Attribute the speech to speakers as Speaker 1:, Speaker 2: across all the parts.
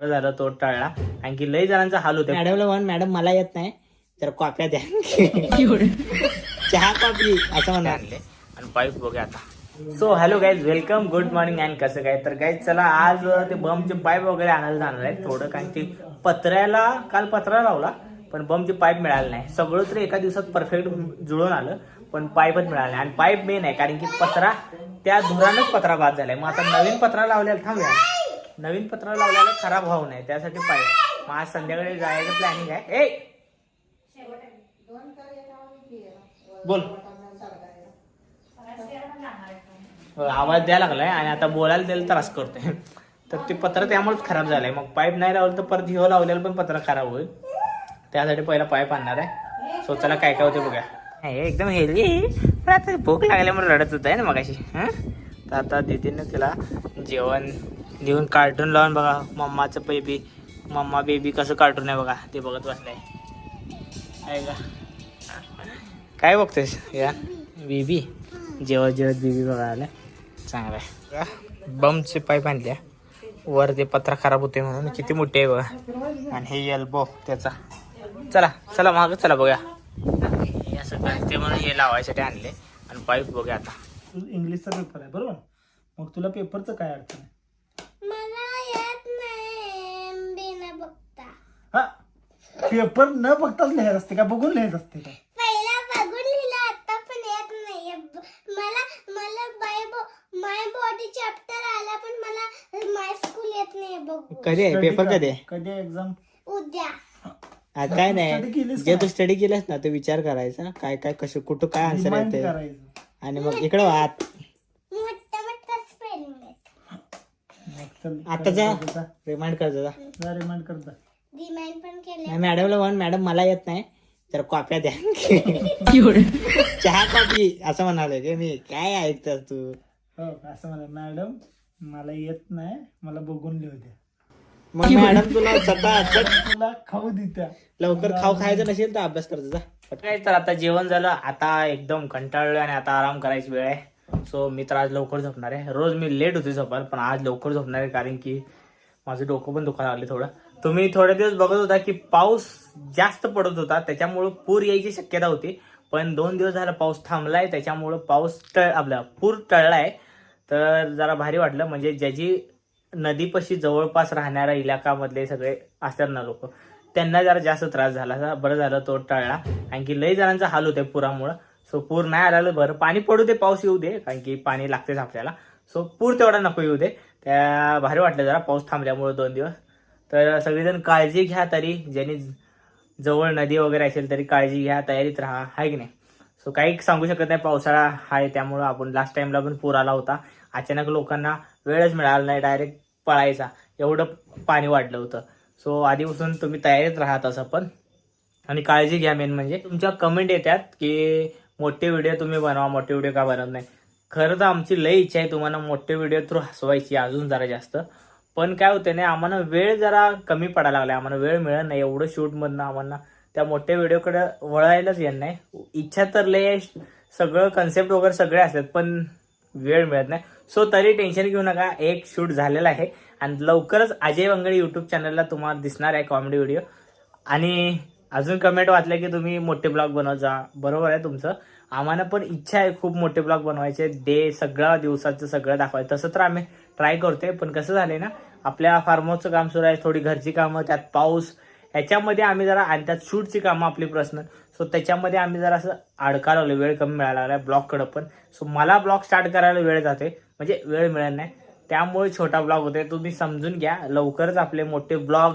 Speaker 1: बरं झालं तो टळला. आणखी लई जणांचा हाल होते.
Speaker 2: मॅडमला म्हण मॅडम मला येत नाही तर कॉप्या द्या. चहा कॉफी असं म्हणा.
Speaker 1: आणि पाईप बघूया आता. So hello guys welcome good morning and कसं काय? तर गाईज चला आज ते बमचे पाईप वगैरे आणायला जाणार आहे थोडं कारण की पत्र्याला काल पत्रा लावला पण बमचे पाईप मिळाले नाही. सगळं तर एका दिवसात परफेक्ट जुळून आलं पण पाईपच मिळाले नाही. आणि पाईप मेन आहे कारण की पत्रा त्या धुरानच पत्रा बाद झालाय. मग आता नवीन पत्रा लावलेला थांबूया. नवीन पत्रा लावल्याला खराब व्हावं नाही त्यासाठी पाईप मग आज संध्याकाळी जायचं प्लॅनिंग आहे. ए! बोल. आवाज द्यायला लागलाय आणि आता बोलायला द्यायला त्रास करतोय. तर ते पत्र त्यामुळेच खराब झालंय. मग पाईप नाही लावलं तर परत ह्यो लावलेलं पण पत्र खराब होईल. त्यासाठी पहिला पाईप आणणार आहे. स्वतःला काय काय होते बघा हे एकदम हेल्दी पण आता भूक लागल्यामुळे रडत होत आहे ना मगाशी? हां? तर आता दिदीनं तिला जेवण. देऊन कार्टून लावून बघा. मम्माचं बेबी मम्मा बेबी कसं कार्टून आहे बघा. ते बघत बसलाय. आहे का? काय बघतोयस? या. बेबी जेवत जेवत बेबी बघा आलं चांगलं आहे. बमचे पाईप आणल्या वर ते पत्रा खराब होते म्हणून किती मोठे आहे बघा. आणि हे एल्बो त्याचा. चला चला माग चला बघूया. हे असं ते म्हणून हे लावायसाठी आणले. आणि पाईप बघूया आता.
Speaker 3: इंग्लिशचा पेपर आहे बरोबर? मग तुला पेपरचं काय अडचण आहे
Speaker 4: मला येत नाही बिना बघता
Speaker 3: हा पेपर न बघताच लिहायचं असते का? बघून लिहायचं असते का?
Speaker 4: पहिला बघून लिहिलं आता पण येत नाही मला मला बाय माय बॉडी चॅप्टर आला पण मला माय स्कूल येत नाही बघू
Speaker 2: कधी आहे? पेपर कधी आहे?
Speaker 3: कधी एक्झाम
Speaker 4: उद्या.
Speaker 2: आज काय
Speaker 3: study
Speaker 2: नाही
Speaker 3: केलीस
Speaker 2: जे
Speaker 3: का?
Speaker 2: तू स्टडी केलंस ना तो विचार करायचा काय काय कसं कुठं काय आन्सर येते
Speaker 3: करायचं.
Speaker 2: आणि मग इकडं
Speaker 4: स्पेलिंग
Speaker 3: मग चल
Speaker 2: आता जा. रिमाइंड कर
Speaker 3: रिमाइंड कर जा.
Speaker 4: रिमाइंड पण केले
Speaker 2: नाही मॅडमला म्हण मॅडम मला येत नाही तर कॉप्या द्या. चहा कॉफी असं म्हणाले की मी. काय ऐकतात तू?
Speaker 3: हो असं म्हणा मॅडम मला येत नाही मला बघून लिहू द्या.
Speaker 2: मग मॅडम तुला सकाळ
Speaker 3: तुला खाऊ देत्या.
Speaker 2: लवकर खाऊ खायचं नसेल तर अभ्यास करत जा
Speaker 1: काय तर आता जेवण झालं आता एकदम कंटाळलो आणि आता आराम करायची वेळ आहे. सो मी तर आज लवकर झोपणार आहे. रोज मी लेट होते झोपायला पण आज लवकर झोपणार आहे कारण की माझं डोकं पण दुखायला लागले थोडं. तुम्ही थोडे दिवस बघत होता की पाऊस जास्त पडत होता त्याच्यामुळं पूर यायची शक्यता होती. पण दोन दिवस झाला पाऊस थांबलाय त्याच्यामुळं पाऊस टळ आपला पूर टळलाय तर जरा भारी वाटलं म्हणजे ज्याची नदीपाशी जवळपास राहणाऱ्या इलाकामधले सगळे असतात ना लोक त्यांना जरा जास्त त्रास झाला. बरं झालं तो टळला. आणखी लई जणांचा हाल होते पुरामुळं. सो पूर नाही आलेलं बरं. पाणी पडू दे पाऊस येऊ दे कारण की पाणी लागतेच आपल्याला. सो पूर तेवढा नको येऊ दे. त्या भारी वाटलं जरा पाऊस थांबल्यामुळे दोन दिवस. तर सगळेजण काळजी घ्या तरी ज्यांनी जवळ नदी वगैरे असेल तरी काळजी घ्या तयारीत राहा आहे की नाही? सो काही सांगू शकत नाही पावसाळा आहे त्यामुळं आपण लास्ट टाइमला पण पूर आला होता. अचानक लोकांना वेळच मिळाला नाही डायरेक्ट पळायचा. एवढं पाणी वाढलं होतं. सो आधीपासून तुम्ही तयारीत राहत असं पण. आणि काळजी घ्या मेन म्हणजे. तुमच्या कमेंट येतात की मोठे व्हिडिओ तुम्ही बनवा मोठे व्हिडिओ का बनवत नाही? खरं तर आमची लई इच्छा आहे तुम्हाला मोठे व्हिडिओ थ्रू हसवायची अजून जरा जास्त. पण काय होतं नाही आम्हाला वेळ जरा कमी पडायला लागला आम्हाला वेळ मिळत नाही. एवढं शूटमधनं आम्हाला त्या मोठ्या व्हिडिओकडे वळायलाच येत नाही. इच्छा तर लय सगळं कन्सेप्ट वगैरे सगळे असतात पण वेळ मिळत नाही. सो तरी टेन्शन घेऊ नका. एक शूट झालेला आहे. आणि लवकरच अजय वंगळे यूट्यूब चॅनलला तुम्हाला दिसणार आहे कॉमेडी व्हिडिओ आणि अजून कमेंट वाचले की तुम्ही मोठे ब्लॉग बनवत जा. बरोबर आहे तुमचं. आम्हाला पण इच्छा आहे खूप मोठे ब्लॉग बनवायचे. डे सगळा दिवसाचं सगळं दाखवायचं. तसं तर आम्ही ट्राय करतोय पण कसं झालंय ना आपल्या फार्म हाऊसचं काम सुरू आहे थोडी घरची कामं त्यात पाऊस ह्याच्यामध्ये आम्ही जरा आणि त्यात शूटची कामं आपली पर्सनल सो त्याच्यामध्ये आम्ही जरा असं अडका लागलो वेळ कमी मिळायला लागला ब्लॉगकडं पण. सो मला ब्लॉग स्टार्ट करायला वेळ जाते म्हणजे वेळ मिळत नाही. त्यामुळे छोटा ब्लॉग होते तुम्ही समजून घ्या. लवकरच आपले मोठे ब्लॉग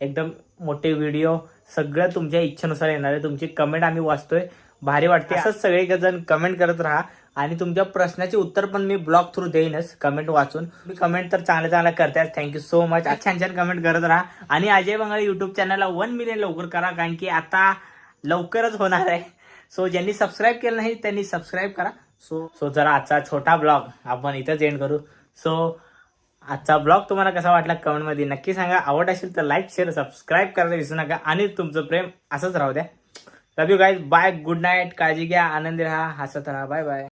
Speaker 1: एकदम मोठे व्हिडिओ सगळं तुमच्या इच्छेनुसार येणार आहे. तुमची कमेंट आम्ही वाचतोय. भारी वाटते. असंच सगळे जण कमेंट करत राहा. आणि तुमच्या प्रश्नाचे उत्तर पण मी ब्लॉग थ्रू देईनच. कमेंट वाचून. मी कमेंट तर चांगल्या चांगल्या करताय थँक्यू सो मच छान छान कमेंट करत राहा. आणि अजय बंगाल युट्यूब चॅनलला वन मिलियन लवकर करा कारण की आता लवकरच होणार आहे. सो ज्यांनी सबस्क्राईब केलं नाही त्यांनी सबस्क्राईब करा. सो सो जरा आजचा छोटा ब्लॉग आपण इथंच एंड करू. सो आजचा ब्लॉग तुम्हाला कसा वाटला कमेंटमध्ये नक्की सांगा. आवड असेल तर लाईक शेअर सबस्क्राईब करायला विसरू नका. आणि तुमचं प्रेम असंच राहू द्या. Love you guys bye good night काळजी घ्या. आनंदी राहा. हसत राहा. Bye bye